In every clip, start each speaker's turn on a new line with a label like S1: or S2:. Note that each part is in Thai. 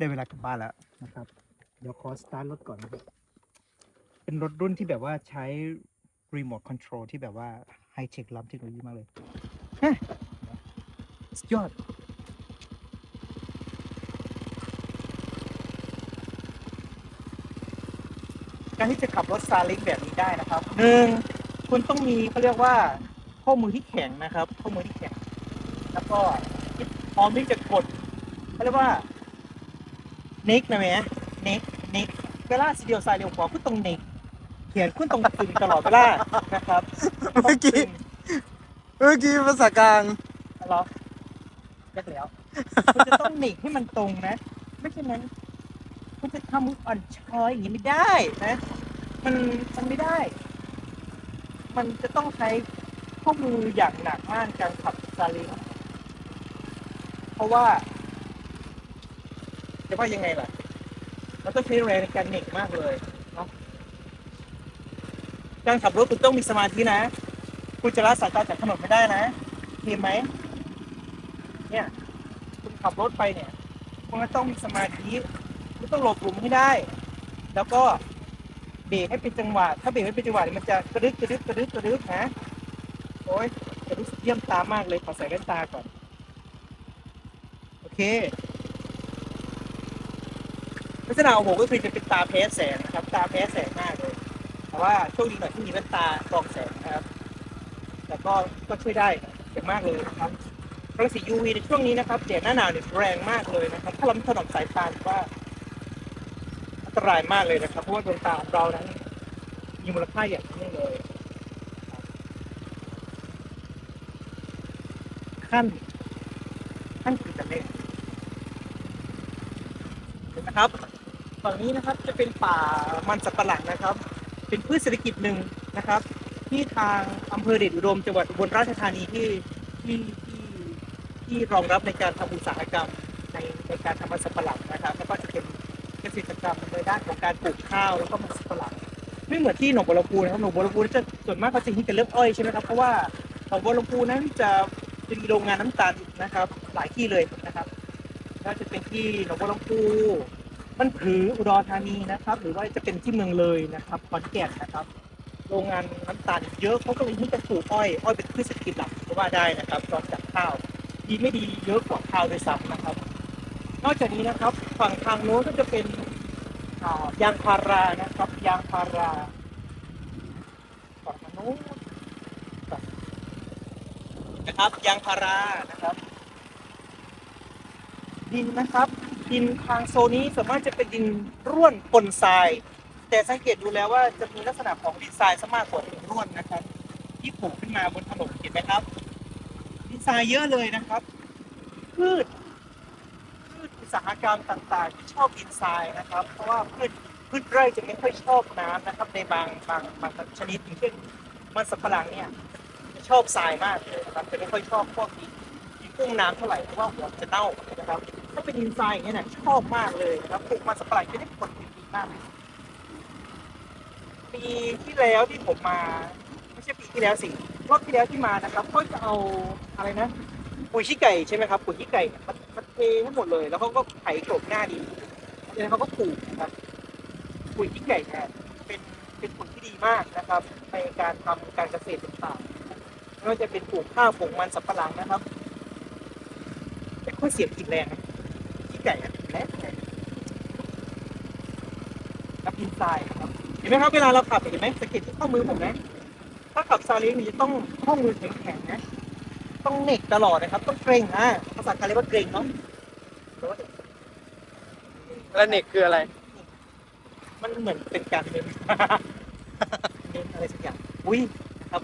S1: ได้เวลากลับบ้านแล้วนะครับ เดี๋ยวขอสตาร์ทรถก่อนนะครับเป็นรถรุ่นที่แบบว่าใช้รีโมทคอนโทรลที่แบบว่าไฮเทคล้ำเทคโนโลยีมากเลยฮะสุดยอดการที่จะขับรถซาเล้งแบบนี้ได้นะครับหนึ่งคุณต้องมีเขาเรียกว่าข้อมือที่แข็งนะครับ ข้อมือที่แข็ง แล้วก็พร้อมที่จะกดเขาเรียกว่า เน็กนะแม่เน็กเน็กเวลาสีเดียวซ้ายเดียวขวาคุณต้องเน็กเขียนคุณต้องตึงตลอดเวลานะครับ
S2: เมื่อกี้เมื่อกี้ภาษากลาง
S1: เหรอเรียกแล้วคุณจะต้องเน็กให้มันตรงนะ ไม่ใช่นั้นคุณจะทำอ่อนช้อยอย่างนี้ไม่ได้นะมันมันไม่ได้ มันจะต้องใช้ข้อมืออย่างหนักมากการขับซาเล้งเพราะว่า จะว่ายังไงล่ะ มันต้องใช้แรงในการเหน็กมากเลยเนาะการขับรถคุณต้องมีสมาธินะ คุณจะละสายตาจากถนนไม่ได้นะเห็นไหม เนี่ย คุณขับรถไปเนี่ย คุณก็ต้องมีสมาธิ คุณต้องหลบหลุมให้ได้ แล้วก็เบรกให้เป็นจังหวะ ถ้าเบรกไม่เป็นจังหวะเนี่ยมันจะกระดึกกระดึกกระดึกกระดึกนะ โอ้ยจะรู้สึกเยี่ยมตามากเลย ขอใส่แว่นตาก่อน โอเค ลักษณะของผมก็คือจะเป็นตาแพ้แสงนะครับ ตาแพ้แสงมากเลย แต่ว่าโชคดีหน่อยที่มีแว่นตากรองแสงนะครับ แต่ก็ก็ช่วยได้อย่างมากเลยนะครับรังสี UV ในช่วงนี้นะครับแดดหน้าหนาวเนี่ยแรงมากเลยนะครับ ถ้าเราไม่ถนอมสายตาว่าอันตรายมากเลยนะครับ เพราะว่าดวงตาของเรานั้นมีมูลค่าอย่างนี้เลยขั้นขั้นคือจะเล็กเห็นไหมครับ ฝั่งนี้นะครับจะเป็นป่ามันสับปะหลังนะครับ เป็นพืชเศรษฐกิจหนึ่งนะครับ ที่ทางอำเภอเดชอุดมจังหวัดอุบลราชธานีที่ที่ที่ที่รองรับในการทำอุตสาหกรรมในในการทำมันสับปะหลังนะครับ แล้วก็จะเป็นเกษตรกรรมในด้านของการปลูกข้าวแล้วก็มันสับปะหลังไม่เหมือนที่หนองบัวลำพูนะครับหนองบัวลำพูจะส่วนมากเขาจะฮิตกันเรื่องอ้อยใช่ไหมครับเพราะว่าหนองบัวลำพูนั้นจะจะมีโรงงานน้ำตาลนะครับ หลายที่เลยนะครับก็จะเป็นที่หนองบัวลำพู มันผืออุดรธานีนะครับ หรือว่าจะเป็นที่เมืองเลยนะครับขอนแก่นนะครับ โรงงานน้ำตาลเยอะเขาก็เลยที่จะปลูกอ้อยอ้อยเป็นพืชเศรษฐกิจหลักก็ว่าได้นะครับรองจากข้าวดีไม่ดีเยอะกว่าข้าวด้วยซ้ำนะครับ นอกจากนี้นะครับฝั่งทางโน้นก็จะเป็นยางพารานะครับ ยางพาราฝั่งโน้นนะครับยางพารานะครับ ดินนะครับ ดินทางโซนนี้ส่วนมากจะเป็นดินร่วนปนทราย แต่สังเกตดูแล้วว่าจะมีลักษณะของดินทรายซะมากกว่าดินร่วนนะครับที่ปลูกขึ้นมาบนถนนเห็นไหมครับดินทรายเยอะเลยนะครับพืชพืชอุตสาหกรรมต่างๆ ที่ชอบดินทรายนะครับ เพราะว่าพืชพืชไร่จะไม่ค่อยชอบน้ำนะครับ ในบางบางบางชนิดอย่างเช่นมันสำปะหลังเนี่ยจะชอบทรายมากเลยนะครับจะไม่ค่อยชอบพวกดินกุ้งน้ำเท่าไหร่เพราะว่าหัวจะเน่านะครับ ถ้าเป็นดินทรายอย่างเงี้ยนะชอบมากเลยนะครับปลูกมันสปะหลังจะได้ผลดีมากปีที่แล้วที่ผมมา ไม่ใช่ปีที่แล้วสิรอบที่แล้วที่มานะครับเขาจะเอาอะไรนะปุ๋ยขี้ไก่ใช่ไหมครับปุ๋ยขี้ไก่มันมันเทให้หมดเลย แล้วเขาก็ไถกลบหน้าดินแล้วเขาก็ปลูกนะครับปุ๋ยขี้ไก่เนี่ยเป็นเป็นปุ๋ยที่ดีมากนะครับ ในการทำการเกษตรต่างๆไม่ว่าจะเป็นปลูกข้าวปลูกมันสำปะหลังนะครับแต่ข้อยเสียบกินแรงนะ ขี้ไก่อะแรงแรงกับดินทรายนะครับเห็นไหมครับเวลาเราขับเห็นไหมสะเก็ดที่ข้อมือผมนะถ้าขับซาเล้งนี่จะต้องข้อมือแข็งๆนะ ต้องเหน็กตลอดนะครับ ต้องเกรงอะภาษาไทยเรียกว่าเกรงเนาะหรือว่า
S2: แล้วเน็กคืออะไร
S1: มันเหมือนเป็นการเน้นเน้นอะไรสักอย่างอุ้ยนะครับ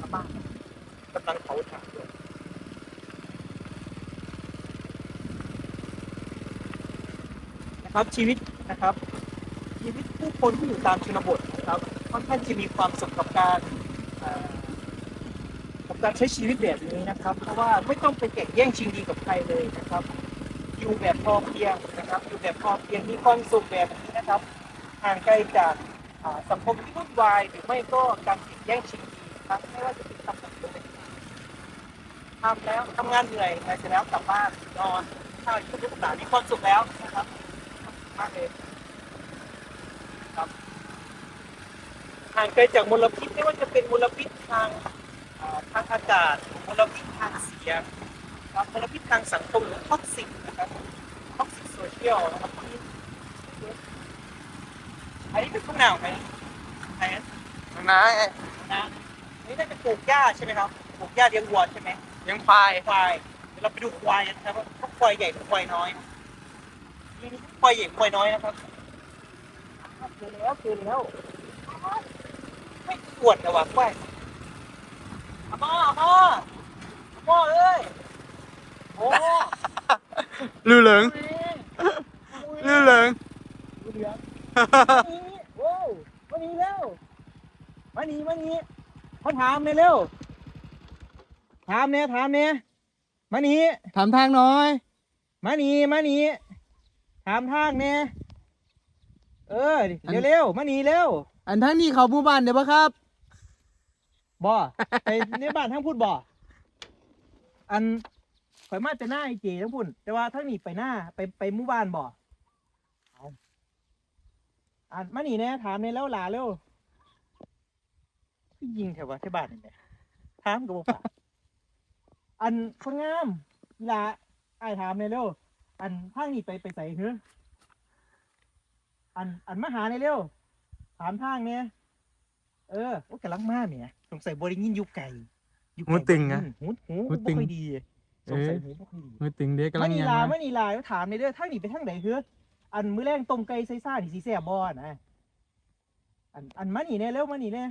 S1: อาม่ากำลังเผาถ่านอยู่นะ ครับชีวิตนะครับชีวิตผู้คนที่อยู่ตามชนบทนะครับค่อนข้างจะมีความสุขกับการกับการใช้ชีวิตแบบนี้นะครับ เพราะว่าไม่ต้องไปแข่งแย่งชิงดีกับใครเลยนะครับอยู่แบบพอเพียงนะครับอยู่แบบพอเพียงมีความสุขแบบนี้นะครับห่างไกลจากสังคมที่วุ่นวายหรือไม่ก็การแข่งแย่งชิงดีนะครับไม่ว่าจะเป็นตำแหน่งใดทำแล้วทำงานเหนื่อยเสร็จแล้วกลับบ้านนอนข้าวอยู่กับลูกหลานมีความสุขแล้วนะครับ มากเลยครับห่างไกลจากมลพิษไม่ว่าจะเป็นมลพิษทางอ่าทางอากาศมลพิษทางเสียงครับมลพิษทางสังคมหรือท็อกซิกนะครับท็อกซิกโซเชียลนะครับอันนี้เป็นข้าวหนาวไหมไหน
S2: นะไง
S1: นะนี่น่าจะปลูกหญ้าใช่ไหมครับปลูกหญ้าเลี้ยงวัวใช่ไหม
S2: ยังควาย
S1: ควายเดี๋ยวเราไปดูควายกันนะครับว่าควายใหญ่หรือควายน้อยนี่ ควายใหญ่ควายน้อยนะครับเจอแล้วเจอแล้วไม่ปวดเลยว่ะควายอาม่าอาม่าอาม่าเอ้ยโอ้
S2: ลือเหลิงลือเหลิง
S1: ดูเหลืองมานี่โว้วมานี่เร็วมานี่มานี่เขาถามเลยเร็วถามเนี่ยถามเนี่ยมานี่
S2: ถามทางหน้อย
S1: มานี่มานี่ ถามทางเนี่ยเออเร็วๆมานี่เร็ว
S2: อันทางนี้เขาหมู่บ้านเดี๋ยวปะครับ
S1: บ่ไปในบ้านทั้งพูดบ่อันข่อยมาแต่หน้าไอ้เจทั้งพุ่นแต่ว่าทั้งนี้ไปหน้าไปไปหมู่บ้านบ่เอาอันมานี่แน่ถามเนี่ยแล้วหลาเร็วพี่ยิงแถวว่าที่บ้านนี่แหละถามกับบ่ปากอันคนงามหลาไอ้ายถามเนี่ยเร็ว อันทางนี้ไปไปใส่เหรออันอันมาหาเนี่ยเร็วถามทางเนี่ยเออโอ้กำลังมาเนี่ยสงสัยบริยินอยู่ไก่อยู่ไกล
S2: หูตึงอะ
S1: หูหู
S2: หู
S1: บ่
S2: ตึง
S1: ค่อยดีสงสัยหูบ่ค่อยดี
S2: มือตึงเด็กกำลั
S1: ไม่
S2: ง
S1: นี
S2: ยัง
S1: ลา
S2: มา
S1: ไม่นีลาถามในเด้อทางนี้ไปทางไหนเฮ้ออันมื้อแรงต้มไก่ใส่ซ่านี่สิแซ่บบ่นะอันอันมานี่แน่เร็วมานี่แน่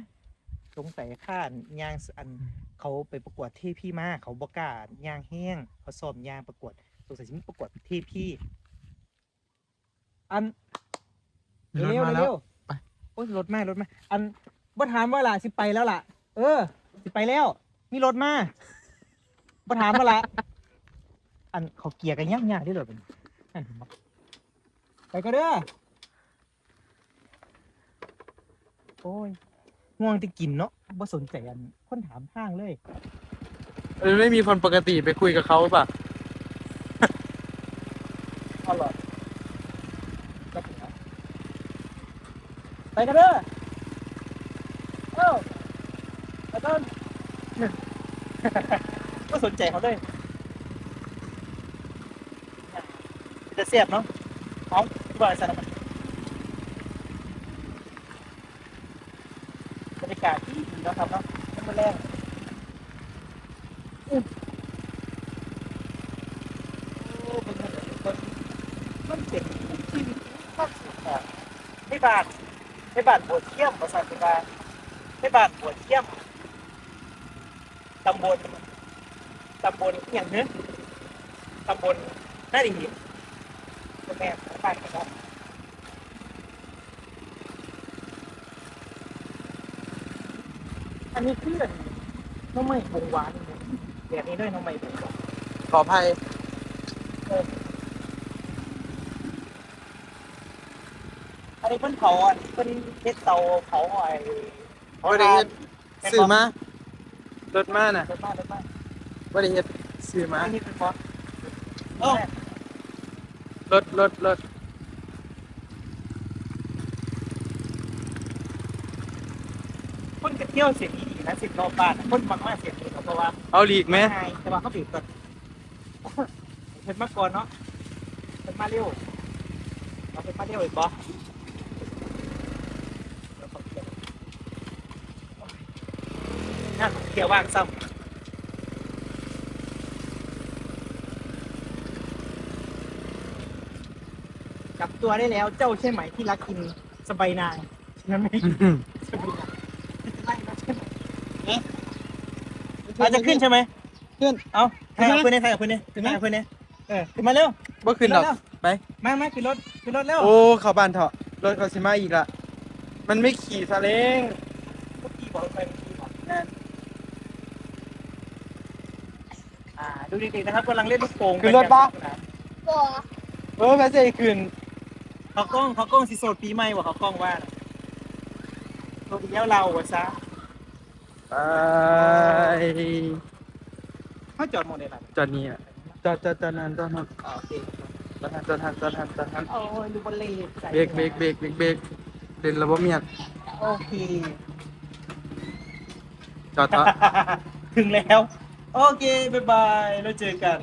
S1: สงสัยข้านย่างอันเขาไปประกวดเทพี่มาเขาบ่กล้าย่างแห้งเขาซ้อมย่างประกวดส งสัยสิมีประกวดเทพี่ อัน
S2: มีรถ
S1: เร็ว
S2: มา
S1: ๆ
S2: แล้ว
S1: เร็ว
S2: ไป
S1: โอ้ยรถมารถมา อันบ่ถามว่าล่ะสิไปแล้วล่ะ เออ สิไปแล้ว มีรถมาบ่ถามว่าล่ะ อันเขาเกียร์กันยากยากได้เลยเป็นนั่นเห็นบ่ไปก็เด้อโอ้ยง่วงจะกินเนาะบ่สนใจอันคนถามทางเลย
S2: เออไม่มีคนปกติไปคุยกับเขาป่ะ
S1: เอาเหรอก็ถึงแล้วไปกันเด้อเอ้าไปต้นก็สนใจเขาเลยจะเสียบเนาะเอาที่บริษัทมันบรรยากาศที่ดีนะครับเนาะมันมาแรงอุ๊ยโอ้เป็นไงเป็น มันเป็นที่ความสุขอะให้บาทให้บาทบัวเที่ยมภาษาที่ว่าให้บาทบัวเที่ยมตำบลตำบลอย่างเนี้ยตำบลน่าดีคุณแม่บ้านนะครับอันนี้คือน้องใหม่บงหวานเนี่ยแบบนี้ด้วยน้องใหม่บงหวาน
S2: ขออภัย
S1: นนี้เพิ่นเผาอะเพิ่นเฮ็ดเตาเผาไอ้
S2: บริเฮ็ดสื่อมารถมาน่ะ
S1: รถมากรถมาก
S2: บริเฮ็ดสื่อมา
S1: อันนี้เป็นบอสเอ้าร
S2: ถรถรถ
S1: คนกระเที่ยวเสียงดีๆนะสิบรอบบ้านอะคนบางมากเสียงดีเพราะว่า
S2: เอาหลีกไหม
S1: ง่ายแต่ว่าเขาบีบก่อนเห็นมาก่อนเนาะเป็นมาเร็วเราเป็นมาเร็วอีกบอสนั่น เที่ยวว่างซ้ำกลับตัวได้แล้วเจ้าใช่ไหมที่รักกินสบายนางนั่นไหมสบายนางไล่มาใช่ไหมเอ๊ะอาจจะขึ้นใช่ไหม
S2: ขึ้น
S1: เอาใครเอาเพื่อนเนี่ยใครเอาเพื่อนเนี่ยขึ้นมาเอาเพื่อนเนี่ยเออขึ้นมาเร็ว
S2: บ่ขึ้นดอก
S1: เร็ว
S2: ไป
S1: มามาขึ้นรถขึ้นรถเร็ว
S2: โอ้เขาบ้านเถอะรถเขาสิมาอีกละมันไม่ขี่ซาเล้ง
S1: เมื่อกี้บอกไปเมื่อกี้บอก ดูดีๆนะครับกำลังเล่นลูกโป่ง
S2: ขึ้นรถปะ
S3: บ
S2: เออแม่เซ่ขึ้น
S1: เขากล้องเขากล้องสีโสดปีใหม่ว่ะเขากล้องว่าโดนเลี้ยวเราวะซะ
S2: ไป
S1: เขาจอดหมดเลยล่ะ
S2: จอดนี่อะจอดจอดจอดนานจอดนานอ่า
S1: โอเค
S2: จอดนานจอดนานจอดนานจอดนาน
S1: โอ้ยดูบอลเลยใเบ
S2: รกเบรกเบรกเบรกเบรกเล่นระบบเมียด
S1: โอเค
S2: จอดต่อ
S1: ถึงแล้ว โอเคบายบาย แล้วเจอกัน